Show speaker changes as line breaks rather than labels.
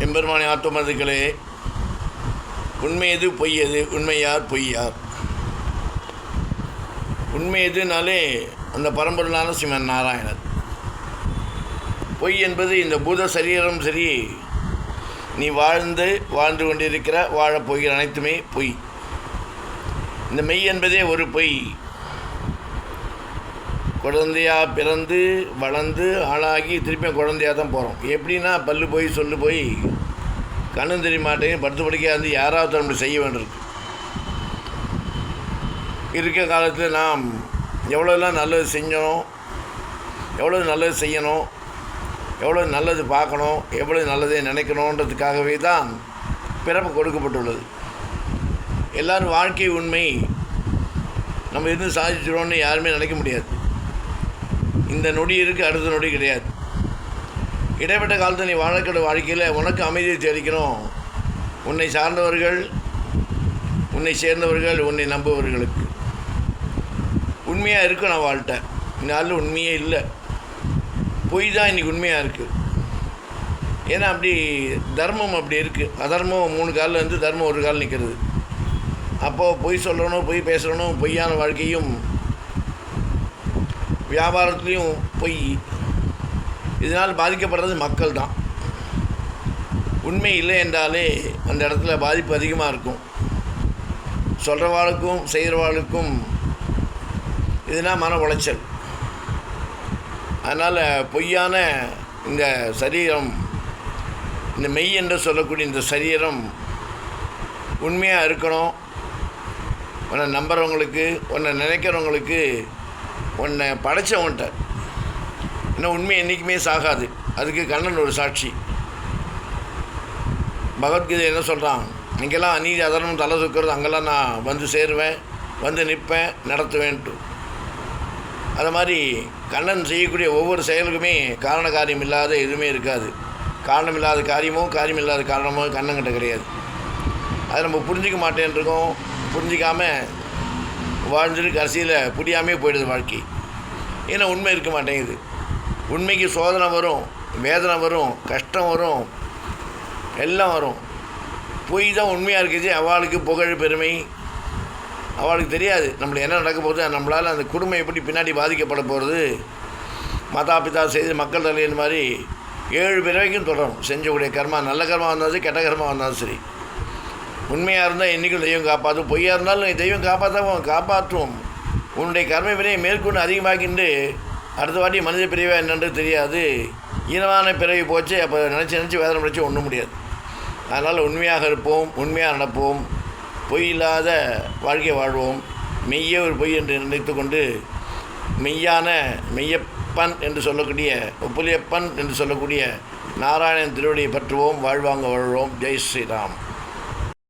எம்பெருமானி ஆத்துமதுக்களே உண்மை எது பொய் எது? உண்மையார் பொய்யார் உண்மை எதுனாலே அந்த பரம்பொருளான சிவன் நாராயணர். பொய் என்பது இந்த பூத சரீரம் சரி. நீ வாழ்ந்து வாழ்ந்து கொண்டிருக்கிற வாழப்போகிற அனைத்துமே பொய். இந்த மெய் என்பதே ஒரு பொய். குழந்தையாக பிறந்து வளர்ந்து ஆளாகி திருப்பியும் குழந்தையாக தான் போகிறோம் எப்படின்னா பல்லு போய் சொல்லு போய் கண்ணும் தெரிய மாட்டேங்குது. படுத்து படுக்கையாக இருந்து யாராவது நம்மளுக்கு செய்ய வேண்டியிருக்கு. இருக்க காலத்தில் நாம் எவ்வளோலாம் நல்லது செஞ்சோம் எவ்வளோ நல்லது செய்யணும் எவ்வளோ நல்லது பார்க்கணும் எவ்வளோ நல்லதை நினைக்கணுன்றதுக்காகவே தான் பிறப்பு கொடுக்கப்பட்டுள்ளது. எல்லோரும் வாழ்க்கை உண்மை. நம்ம எதுவும் சாதிச்சிடுவோம்னு யாருமே நினைக்க முடியாது. இந்த நொடி இருக்குது அடுத்த நொடி கிடையாது. இடைப்பட்ட காலத்தில் நீ வாழக்கிற வாழ்க்கையில் உனக்கு அமைதியை தேடிக்கணும் உன்னை சார்ந்தவர்கள் உன்னை சேர்ந்தவர்கள் உன்னை நம்புபவர்களுக்கு. உண்மையாக இருக்கும் நான் வாழ்கிட்ட இந்த நாளில் உண்மையே இல்லை. பொய் தான் இன்றைக்கி உண்மையாக இருக்குது ஏன்னா அப்படி தர்மம் அப்படி இருக்குது அதர்மம் மூணு காலில் இருந்து தர்மம் ஒரு கால் நிற்கிறது அப்போது பொய் சொல்லணும் பொய் பேசணும் பொய்யான வாழ்க்கையும் வியாபாரத்துலேயும் பொய் இதனால் பாதிக்கப்படுறது மக்கள் தான் உண்மை இல்லை என்றாலே அந்த இடத்துல பாதிப்பு அதிகமாக இருக்கும். சொல்கிறவாளுக்கும் செய்கிறவாளுக்கும் இதனால் மன உளைச்சல். அதனால் பொய்யான இந்த சரீரம் இந்த மெய் என்று சொல்லக்கூடிய இந்த சரீரம் உண்மையாக இருக்கணும். உன்னை நம்புகிறவங்களுக்கு உன்னை நினைக்கிறவங்களுக்கு உன்னை படைச்சவன்ட்ட. இன்னும் உண்மை என்றைக்குமே சாகாது. அதுக்கு கண்ணன் ஒரு சாட்சி. பகவத்கீதை என்ன சொல்கிறான் இங்கெல்லாம் அநீதி அதனம் தலை சுக்கிறது அங்கெல்லாம் நான் வந்து சேருவேன் வந்து நிற்பேன் நடத்துவேன்ட்டு. அது மாதிரி கண்ணன் செய்யக்கூடிய ஒவ்வொரு செயலுக்குமே காரண காரியம் இல்லாத எதுவுமே இருக்காது. காரணம் இல்லாத காரியமோ காரியம் இல்லாத காரணமோ கண்ணங்கிட்ட கிடையாது. அதை நம்ம புரிஞ்சிக்க மாட்டேன்ருக்கோம். புரிஞ்சிக்காமல் வாழ்ந்துட்டு கடைசியில் புரியாமே போயிடுது வாழ்க்கை. ஏன்னா உண்மை இருக்க மாட்டேங்குது. உண்மைக்கு சோதனை வரும் வேதனை வரும் கஷ்டம் வரும் எல்லாம் வரும். பொய் தான் உண்மையாக இருக்குது அவளுக்கு புகழ் பெருமை. அவளுக்கு தெரியாது நம்மளுக்கு என்ன நடக்க போகுது நம்மளால் அந்த குடும்பம் எப்படி பின்னாடி பாதிக்கப்பட போகிறது மாதா பிதா செய்து மக்கள் தலையின் மாதிரி ஏழு பிறவைக்கும் தொடரும். செஞ்சக்கூடிய கர்மா நல்ல கர்மா வந்தாலும் கெட்ட கர்மா வந்தாலும் சரி. உண்மையாக இருந்தால் என்றைக்கும் தெய்வம் காப்பாற்றும் பொய்யாக இருந்தாலும் தெய்வம் காப்பாற்றவும் காப்பாற்றும். உன்னுடைய கர்ம வினையை மேற்கொண்டு அதிகமாக்கிண்டு அடுத்த வாட்டி மனித பிரிவா என்னென்று தெரியாது. ஈனமான பிறவி போச்சு அப்போ நினச்சி நினச்சி வேதனை பிடிச்சி ஒன்றும் முடியாது. அதனால் உண்மையாக இருப்போம் உண்மையாக நடப்போம். பொய் இல்லாத வாழ்க்கை வாழ்வோம். மெய்யே ஒரு பொய் என்று நினைத்து கொண்டு மெய்யான மெய்யப்பன் என்று சொல்லக்கூடிய ஒப்புலியப்பன் என்று சொல்லக்கூடிய நாராயணன் திருவடியை பற்றுவோம் வாழ்வாங்க வாழ்வோம். ஜெய் ஸ்ரீராம்.